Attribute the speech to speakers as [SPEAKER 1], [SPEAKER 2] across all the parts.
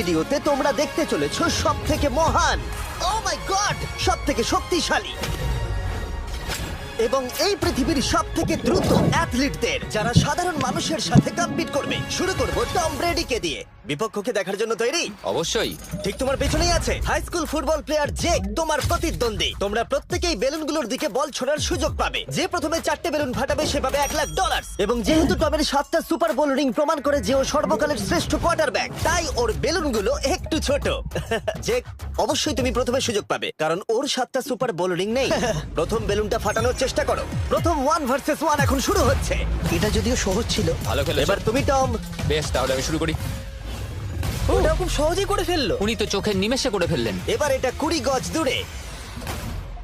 [SPEAKER 1] ভিডিওতে তোমরা দেখতে চলেছো সব থেকে মহান ও মাই গড সব থেকে শক্তিশালী। এবং এই পৃথিবীর সব থেকে দ্রুত অ্যাথলিটদের যারা সাধারণ মানুষের সাথে কম্পিট করবে। শুরু করব টম ব্রেডিকে দিয়ে। বিপক্ষকে দেখার জন্য তৈরি?
[SPEAKER 2] অবশ্যই।
[SPEAKER 1] ঠিক তোমার পেছনেই আছে। High school football player Jake তোমার প্রতিদ্বন্দ্বী। তোমরা প্রত্যেকেই বেলুনগুলোর দিকে বল ছোড়ার সুযোগ পাবে। যে প্রথমে চারটে বেলুন ফাটাবে সে পাবে এক লাখ ডলার এবং যেহেতু টমের সাতটা সুপার বোল রিং প্রমাণ করে যে ও সর্বকালের শ্রেষ্ঠ কোয়ার্টারব্যাক তাই ওর বেলুনগুলো একটু ছোট। জেক অবশ্যই তুমি প্রথমে সুযোগ পাবে কারণ ওর সাতটা সুপার বোল রিং নেই। প্রথম বেলুনটা ফাটানোর চেষ্টা করো। প্রথম ওয়ান ভার্সেস ওয়ান এখন শুরু হচ্ছে।
[SPEAKER 3] এটা যদিও সহজ ছিল।
[SPEAKER 2] ভালো খেলেছো।
[SPEAKER 1] এবার তুমি টম।
[SPEAKER 2] বেশ তাহলে আমি শুরু করি।
[SPEAKER 3] ওটা খুব সহজেই করে ফেলল।
[SPEAKER 2] উনি তো চোখের নিমেষে করে ফেললেন।
[SPEAKER 1] এবার এটা কুড়ি গজ দূরে।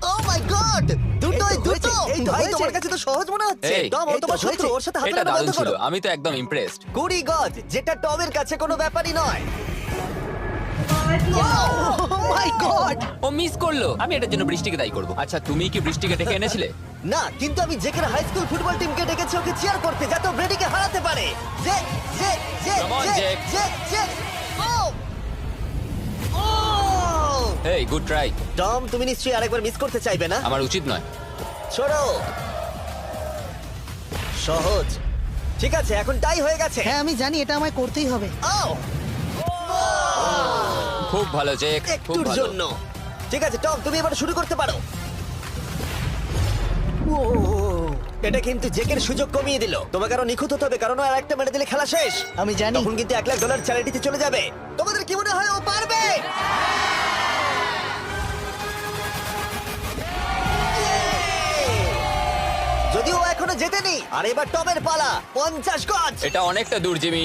[SPEAKER 1] Oh my God! দুটোই
[SPEAKER 3] তো
[SPEAKER 1] দুটো
[SPEAKER 3] এই
[SPEAKER 1] ভাই তোমার কাছে তো সহজ মনে হচ্ছে।
[SPEAKER 2] এই,
[SPEAKER 1] টম ও
[SPEAKER 3] এই তো
[SPEAKER 1] তোমার শত্রু
[SPEAKER 3] হয়েছে।
[SPEAKER 1] ওর সাথে হাত
[SPEAKER 2] এটা
[SPEAKER 1] মেলানো
[SPEAKER 2] দারুণ
[SPEAKER 1] বন্ধ
[SPEAKER 2] ছিল।
[SPEAKER 1] করো।
[SPEAKER 2] আমি তো একদম ইমপ্রেসড
[SPEAKER 1] কুড়ি গজ যেটা টমের কাছে কোনো ব্যাপারই নয়।
[SPEAKER 3] মাই গড
[SPEAKER 2] ও মিস করল। আমি এটার জন্য বৃষ্টিকে দায়ী করব। আচ্ছা তুমি কি বৃষ্টিকে ডেকে এনেছিলে?
[SPEAKER 1] না কিন্তু আমি জেকের হাই স্কুল ফুটবল টিমকে ডেকেছি ওকে চিয়ার করতে যাতে ও ব্রেডিকে হারাতে পারে। J J J
[SPEAKER 2] Come on,
[SPEAKER 1] J
[SPEAKER 2] Jake.
[SPEAKER 1] J J oh! Oh!
[SPEAKER 2] এই গুড ট্রাই
[SPEAKER 1] টম তুমি নিশ্চয়ই আরেকবার মিস করতে চাইবে না?
[SPEAKER 2] আমার উচিত নয়।
[SPEAKER 1] ছোড়ো সহজ। ঠিক আছে এখন টাই হয়ে গেছে।
[SPEAKER 3] হ্যাঁ আমি জানি এটা আমায় করতেই হবে।
[SPEAKER 1] আও
[SPEAKER 2] খুব ভালো জেক খুব
[SPEAKER 1] একটুর
[SPEAKER 2] ভালো।
[SPEAKER 1] জন্য। ঠিক আছে টম তুমি এবার শুরু করতে পারো। ও, এটা কিন্তু জেকের সুযোগ কমিয়ে দিল। তোমাকে আরও নিখুঁত হতে হবে কারণ আর একটা মেরে দিলে খেলা শেষ।
[SPEAKER 3] আমি জানি।
[SPEAKER 1] তখন কিন্তু এক লাখ ডলার চ্যারিটিতে চলে যাবে। তোমাদের কি মনে হয় ও পারবে? যদিও ও এখনও জেতেনি আর এবার টমের পালা পঞ্চাশ গজ।
[SPEAKER 2] এটা অনেকটা দূর জিমি।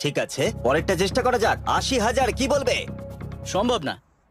[SPEAKER 1] ঠিক আছে পরেরটা চেষ্টা করা যাক। আশি হাজার কি বলবে?
[SPEAKER 4] সম্ভব না।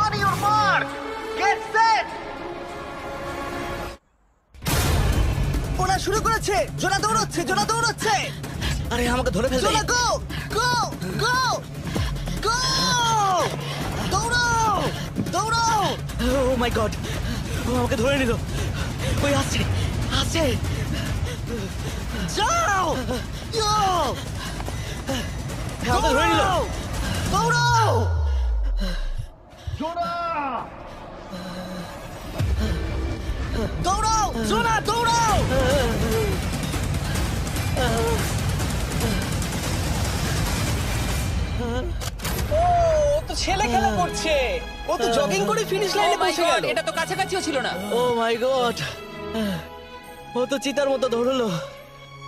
[SPEAKER 1] On your mark get set ওরা শুরু করেছে। জোনা দৌড়চ্ছে জোনা দৌড়চ্ছে।
[SPEAKER 4] আরে আমাকে ধরে ফেলবে।
[SPEAKER 1] জোনা গো গো গো গো দৌড়াও দৌড়াও
[SPEAKER 4] ও মাই গড ও আমাকে ধরে নিল। ওই আসছে আসছে।
[SPEAKER 1] যাও! ইয়ো
[SPEAKER 4] আমাকে ধরে নিল।
[SPEAKER 1] দৌড়াও দৌড়াও! জোনা দৌড়াও!
[SPEAKER 4] ও ও তো ছেলে খেলা করছে। ও তো জগিং করে ফিনিশ লাইনে
[SPEAKER 2] Oh
[SPEAKER 4] পৌঁছে গেল।
[SPEAKER 2] এটা তো কাছাকাছিও ছিল না।
[SPEAKER 4] ও মাই গড ও তো চিতার মতো ধরলো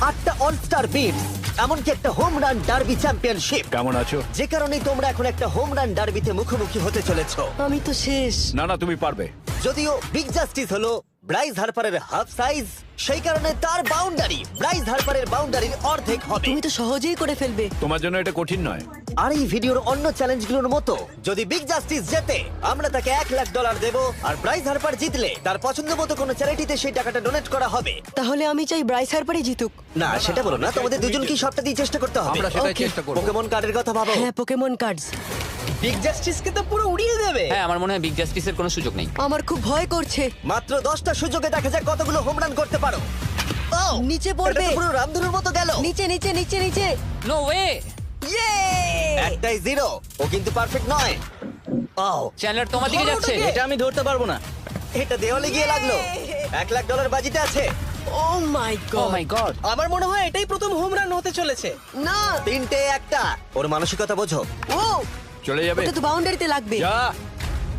[SPEAKER 1] আটটা অলস্টার বিটস এমনকি একটা হোম রান ডার্বি চ্যাম্পিয়নশিপ
[SPEAKER 5] কেমন আছো?
[SPEAKER 1] যে কারণে তোমরা এখন একটা হোম রান ডার্বিতে মুখোমুখি হতে চলেছো।
[SPEAKER 3] আমি তো শেষ।
[SPEAKER 5] না না তুমি পারবে।
[SPEAKER 1] যদিও বিগ জাস্টিস হলো ব্রাইজ হারপারের হাফ সাইজ সেই কারণে তার বাউন্ডারি ব্রাইস হার্পারের বাউন্ডারির অর্ধেক হবে।
[SPEAKER 3] তুমি তো সহজেই করে ফেলবে।
[SPEAKER 5] তোমার জন্য এটা কঠিন নয়।
[SPEAKER 1] আর এই ভিডিওর অন্য চ্যালেঞ্জগুলোর মতো যদি বিগ জাস্টিস জেতে আমরা তাকে এক লাখ ডলার দেব আর হারপার জিতলে তার পছন্দ মতো কোনো চ্যারিটিতে সেই টাকাটা ডোনেট করা হবে।
[SPEAKER 3] তাহলে আমি চাই ব্রাইস হারপারই জিতুক।
[SPEAKER 1] না সেটা বলো না তোমাদের দুজনকেই সবটা দিয়ে চেষ্টা করতে হবে।
[SPEAKER 5] আমরা সেটাই. চেষ্টা করব।
[SPEAKER 1] পোকেমন কার্ডের কথা ভাবো।
[SPEAKER 3] হ্যাঁ পোকেমন কার্ডস
[SPEAKER 4] বিগ জাস্টিসকে তো পুরো উড়িয়ে দেবে।
[SPEAKER 2] হ্যাঁ আমার মনে হয় বিগ জাস্টিসের কোনো সুযোগ নেই।
[SPEAKER 3] আমার খুব ভয় করছে।
[SPEAKER 1] মাত্র দশটা সুযোগে দেখা যাক কতগুলো হোম রান করতে পারো। ও
[SPEAKER 3] নিচে
[SPEAKER 1] এটা
[SPEAKER 3] পড়বে।
[SPEAKER 1] তো পুরো রামধনুর মতো গেল।
[SPEAKER 3] নিচে নিচে নিচে নিচে।
[SPEAKER 2] নো ওয়ে ইয়ে
[SPEAKER 1] একটাই জিরো ও কিন্তু পারফেক্ট নয়। ও
[SPEAKER 2] চ্যানেলার তোমার দিকে যাচ্ছে।
[SPEAKER 4] এটা আমি ধরতে পারব না।
[SPEAKER 1] এটা দেওয়ালে গিয়ে লাগল। এক লাখ ডলার বাজিতে আছে।
[SPEAKER 3] ও my god O
[SPEAKER 2] my god
[SPEAKER 4] আমার মনে হয় এটাই প্রথম হোম রান হতে চলেছে।
[SPEAKER 3] না।
[SPEAKER 1] তিনটে একটা। ওর মানসিকতা বোঝো।
[SPEAKER 3] ও
[SPEAKER 5] চলে যাবে।
[SPEAKER 3] ওটা তো বাউন্ডারিতে লাগবে।
[SPEAKER 5] যা।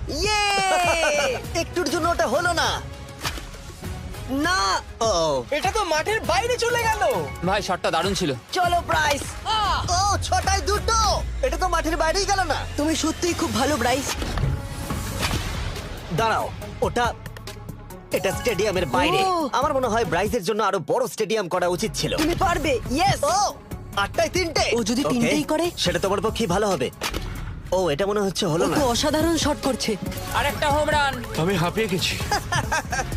[SPEAKER 3] ইয়ে
[SPEAKER 1] একটুর জন্য ওটা হলো না।
[SPEAKER 3] না।
[SPEAKER 1] ও
[SPEAKER 4] এটা তো মাঠের বাইরে চলে গেল।
[SPEAKER 2] ভাই শটটা দারুণ ছিল।
[SPEAKER 3] চলো ব্রাইস
[SPEAKER 1] ও ছটায় দুটো। এটা তো মাঠের বাইরেই গেল না।
[SPEAKER 3] তুমি সত্যিই খুব ভালো ব্রাইস
[SPEAKER 1] দাঁড়াও ওটা এটা স্টেডিয়ামের বাইরে।
[SPEAKER 3] ও।
[SPEAKER 1] আমার মনে হয় ব্রাইজের জন্য আরও বড় স্টেডিয়াম করা উচিত ছিল।
[SPEAKER 3] তুমি পারবে ইয়েস
[SPEAKER 1] ও আটটায় তিনটে।
[SPEAKER 3] ও যদি
[SPEAKER 1] Okay,
[SPEAKER 3] তিনটেই করে?
[SPEAKER 1] সেটা তোমার পক্ষে ভালো হবে। ও এটা মনে হচ্ছে হলো না।
[SPEAKER 3] তো অসাধারণ শট করছে।
[SPEAKER 2] আর একটা হোম রান
[SPEAKER 5] আমি হাঁপিয়ে গেছি।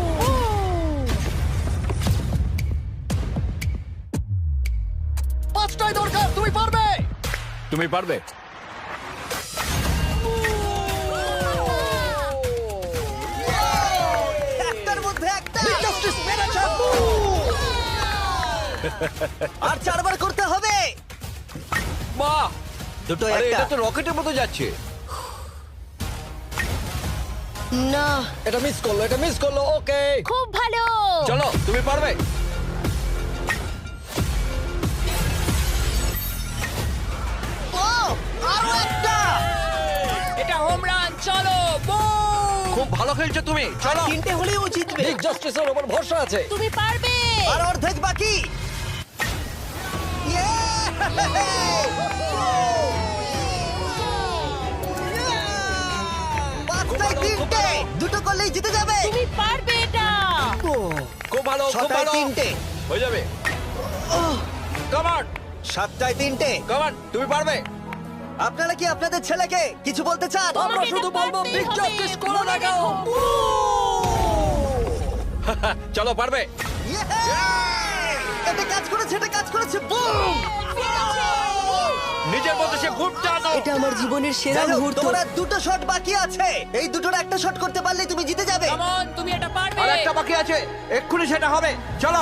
[SPEAKER 1] পাঁচটায় দরকার তুমি পারবে?
[SPEAKER 5] তুমি পারবে।
[SPEAKER 1] আর চারবার করতে হবে।
[SPEAKER 5] বাহ!
[SPEAKER 1] দুটো
[SPEAKER 5] আরে এটা তো রকেটের মতো যাচ্ছে।
[SPEAKER 3] না।
[SPEAKER 4] এটা মিস করল এটা মিস করল ওকে
[SPEAKER 3] খুব ভালো।
[SPEAKER 5] চলো তুমি পারবে। ভালো খেলছো তুমি? চলো।
[SPEAKER 4] তিনটে হলেই ও জিতবে। বিগ জাস্টিসের উপর ভরসা আছে।
[SPEAKER 3] তুমি পারবে।
[SPEAKER 1] আর অর্ধেক বাকি। পাঁচটায় তিনটে। দুটো করলেই জিতে যাবে।
[SPEAKER 3] তুমি পারবে এটা।
[SPEAKER 5] খুব ভালো খুব
[SPEAKER 1] ছটায়
[SPEAKER 5] ভালো।
[SPEAKER 1] তিনটে।
[SPEAKER 5] হয়ে যাবে। কামান
[SPEAKER 1] সাতটায় তিনটে।
[SPEAKER 5] কামান তুমি পারবে।
[SPEAKER 1] আপনারা কি আপনাদের ছেলেকে কিছু বলতে চান?
[SPEAKER 3] আমরা শুধু বলব বিগ জাস্টিস করো না কেন
[SPEAKER 5] চলো পারবে?
[SPEAKER 1] Yeah! এটা কাজ করেছে এটা কাজ করেছে। বুম
[SPEAKER 5] নিজের মতো সে খুব টানো
[SPEAKER 3] এটা আমার জীবনের সেরা মুহূর্ত।
[SPEAKER 1] তোমার আর দুটো শট বাকি আছে। এই দুটোর একটা শট করতে পারলে তুমি জিতে যাবে।
[SPEAKER 2] On, তুমি এটা পারবে।
[SPEAKER 5] আর একটা বাকি আছে। এক্ষুনি সেটা হবে। চলো।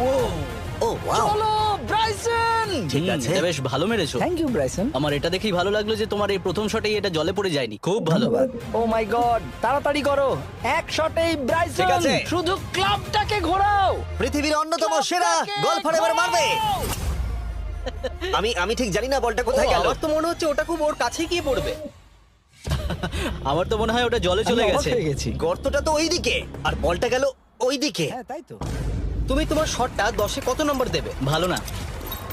[SPEAKER 1] ও ওয়াও
[SPEAKER 4] চলো ব্রাইসন!
[SPEAKER 1] ঠিক আছে।
[SPEAKER 4] এটা বেশ ভালো মেরেছো।
[SPEAKER 6] Thank you Bryson.
[SPEAKER 4] আমার এটা দেখেই ভালো লাগল যে তোমার এই প্রথম শটেই এটা জলে পড়ে যায়নি। খুব ভালো।
[SPEAKER 6] ধন্যবাদ। ও মাই গড তাড়াতাড়ি করো। এক শটেই ব্রাইসন
[SPEAKER 1] আছে।
[SPEAKER 6] শুধু ক্লাবটাকে ঘোরাও।
[SPEAKER 1] পৃথিবীর অন্যতম সেরা গলফার এবার মারবে। আমি আমি ঠিক জানি না বলটা কোথায় গেল।
[SPEAKER 4] আমার তো মনে হচ্ছে ওটা খুব ওর কাছে গিয়ে পড়বে। আমার তো মনে হয় ওটা জলে চলে
[SPEAKER 6] আমি অবাক
[SPEAKER 4] গেছে।
[SPEAKER 6] হয়ে গেছি।
[SPEAKER 1] গর্তটা তো ওইদিকে আর বলটা গেল ওইদিকে।
[SPEAKER 6] হ্যাঁ তাই তো।
[SPEAKER 4] তুমি তোমার শটটা দশে কত নম্বর দেবে? ভালো না।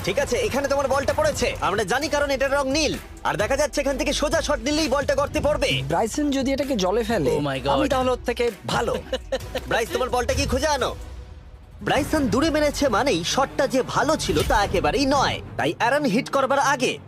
[SPEAKER 1] ঠিক আছে এখানে তোমার বলটা পড়েছে। আমরা জানি কারণ এটার রং নীল। আর দেখা যাচ্ছে এখান থেকে সোজা শট নিলেই বলটা গর্তে পড়বে।
[SPEAKER 6] ব্রাইসন যদি এটাকে জলে ফেলে
[SPEAKER 4] Oh my God.
[SPEAKER 6] আমি তাহলে ওর থেকে ভালো।
[SPEAKER 1] ব্রাইস তোমার বলটা কি খুঁজে আনো? ব্রাইসন দূরে মেরেছে মানেই শটটা যে ভালো ছিল তা একেবারেই নয়। তাই অ্যারন হিট করবার আগে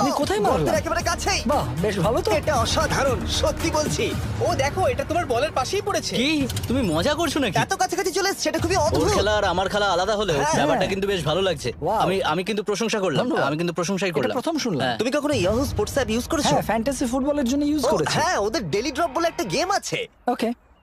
[SPEAKER 6] আমি কোথায় মারলাম?
[SPEAKER 1] গর্তের একেবারে কাছেই।
[SPEAKER 6] বাহ বেশ ভালো তো।
[SPEAKER 1] এটা অসাধারণ সত্যি বলছি।
[SPEAKER 4] ও দেখো এটা তোমার বলের পাশেই পড়েছে। কি? তুমি মজা করছ নাকি?
[SPEAKER 1] এত কাছাকাছি চলে এসেছে সেটা খুবই
[SPEAKER 4] ওর
[SPEAKER 1] অদ্ভুত
[SPEAKER 4] খেলা আর আমার খেলা আলাদা হলেও
[SPEAKER 1] হ্যাঁ।
[SPEAKER 4] ব্যাপারটা কিন্তু বেশ ভালো লাগছে।
[SPEAKER 6] Wow.
[SPEAKER 4] আমি আমি কিন্তু প্রশংসা করলাম।
[SPEAKER 6] ধন্যবাদ।
[SPEAKER 4] আমি কিন্তু প্রশংসাই
[SPEAKER 6] এটা
[SPEAKER 4] করলাম।
[SPEAKER 6] প্রথম শুনলাম।
[SPEAKER 4] হ্যাঁ।
[SPEAKER 1] তুমি কখনো ইয়াহু স্পোর্টস অ্যাপ ইউজ করেছ?
[SPEAKER 6] হ্যাঁ ফ্যান্টাসি ফুটবলের জন্য ইউজ
[SPEAKER 1] ও,
[SPEAKER 6] করেছি।
[SPEAKER 1] হ্যাঁ ওদের ডেলি ড্রপ বলে একটা গেম আছে।
[SPEAKER 6] ওকে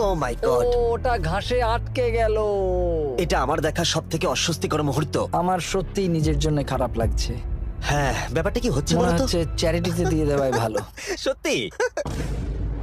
[SPEAKER 1] ও মাই গড
[SPEAKER 6] ওটা ঘাসে আটকে গেল।
[SPEAKER 1] এটা আমার দেখা সব থেকে অস্বস্তিকর মুহূর্ত।
[SPEAKER 6] আমার সত্যি নিজের জন্য খারাপ লাগছে।
[SPEAKER 1] হ্যাঁ ব্যাপারটা কি হচ্ছে
[SPEAKER 6] মনে
[SPEAKER 1] বলতো?
[SPEAKER 6] হচ্ছে চ্যারিটিতে দিয়ে দেওয়াই ভালো।
[SPEAKER 1] সত্যি?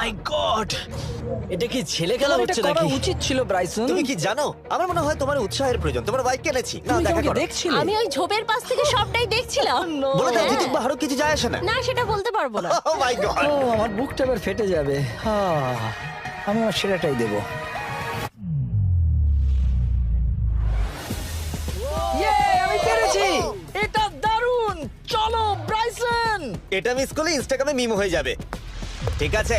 [SPEAKER 4] মাই গড এটা কি ছেলে খেলা
[SPEAKER 6] তোমার এটা করা
[SPEAKER 4] নাকি?
[SPEAKER 6] উচিত ছিল ব্রাইসন।
[SPEAKER 1] তুমি কি জানো? আমার মনে হয় তোমার উৎসাহের প্রয়োজন। তোমার বাইক কিনেছি না
[SPEAKER 6] তুমি
[SPEAKER 1] দেখা
[SPEAKER 6] তোমাকে
[SPEAKER 1] করো।
[SPEAKER 6] দেখছিলে।
[SPEAKER 3] আমি ওই ঝোপের পাশ থেকে সবটাই দেখছিলাম।
[SPEAKER 1] বলে দাও
[SPEAKER 3] হ্যাঁ।
[SPEAKER 1] জিতুক বা হারুক কিছু যায় আসে না?
[SPEAKER 3] না সেটা বলতে পারব না।
[SPEAKER 1] ও মাই গড
[SPEAKER 6] ও আমার বুকটা এবার ফেটে যাবে। আহ, আমি আমার সেরাটাই দেব। আমি পেরেছি! এটা দারুণ! চলো ব্রাইসন!
[SPEAKER 1] এটা মিস করলে ইনস্টাগ্রামে মিম হয়ে যাবে। ঠিক আছে?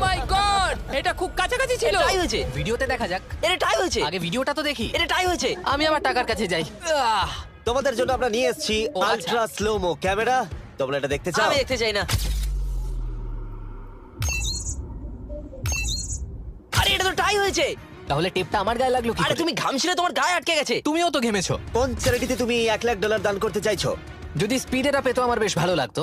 [SPEAKER 2] মাই গড এটা খুব কাছাকাছি ছিল।
[SPEAKER 7] টাই হয়েছে।
[SPEAKER 8] ভিডিওতে দেখা যাক।
[SPEAKER 7] এটা টাই হয়েছে।
[SPEAKER 8] আগে ভিডিওটা তো দেখি।
[SPEAKER 7] এটা টাই হয়েছে।
[SPEAKER 8] আমি আমার টাকার কাছে যাই। আহ,
[SPEAKER 1] তোমাদের জন্য আমরা নিয়ে এসেছি
[SPEAKER 8] আচ্ছা।
[SPEAKER 1] আলট্রা স্লোমো ক্যামেরা তোমরা এটা দেখতে চাও?
[SPEAKER 7] আমি দেখতে চাই না। আরে এটা তো টাই হয়েছে।
[SPEAKER 8] তাহলে টেপটা আমার গায়ে লাগল কি
[SPEAKER 7] আরে
[SPEAKER 8] করে?
[SPEAKER 7] তুমি ঘামছিলে তোমার গায়ে আটকে গেছে।
[SPEAKER 8] তুমিও তো ঘেমেছো।
[SPEAKER 1] কোন চ্যারিটিতে তুমি এক লাখ ডলার দান করতে চাইছো?
[SPEAKER 8] যদি স্পিডেরা পেতো আমার বেশ ভালো লাগতো।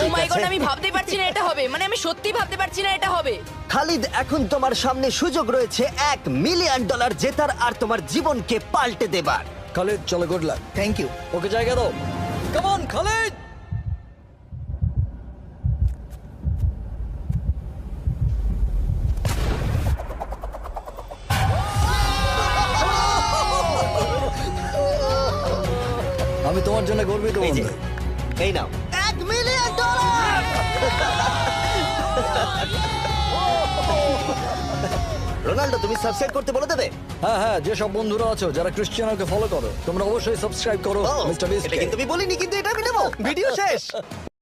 [SPEAKER 7] ও মাই গড আমি ভাবতে পারছি না এটা হবে। মানে আমি সত্যি ভাবতে পারছি না এটা হবে।
[SPEAKER 1] খালিদ এখন তোমার সামনে সুযোগ রয়েছে এক মিলিয়ন ডলার জেতার আর তোমার জীবনকে পাল্টে দেবার।
[SPEAKER 9] খালিদ চলো good luck
[SPEAKER 10] thank you
[SPEAKER 9] okay জায়গা দাও। কেমন খালিদ! আমি তোমার জন্য গর্বিত বন্ধু।
[SPEAKER 1] এই নাও। রোনাল্ডো তুমি সাবস্ক্রাইব করতে বলে দেবে?
[SPEAKER 9] হ্যাঁ হ্যাঁ যেসব বন্ধুরা আছো যারা ক্রিশ্চিয়ানোকে ফলো করো তোমরা অবশ্যই সাবস্ক্রাইব করো
[SPEAKER 1] ও,
[SPEAKER 9] মিস্টার বিস্ট
[SPEAKER 1] এটা কিন্তু আমি বলিনি কিন্তু এটা আমি নেব। ভিডিও শেষ।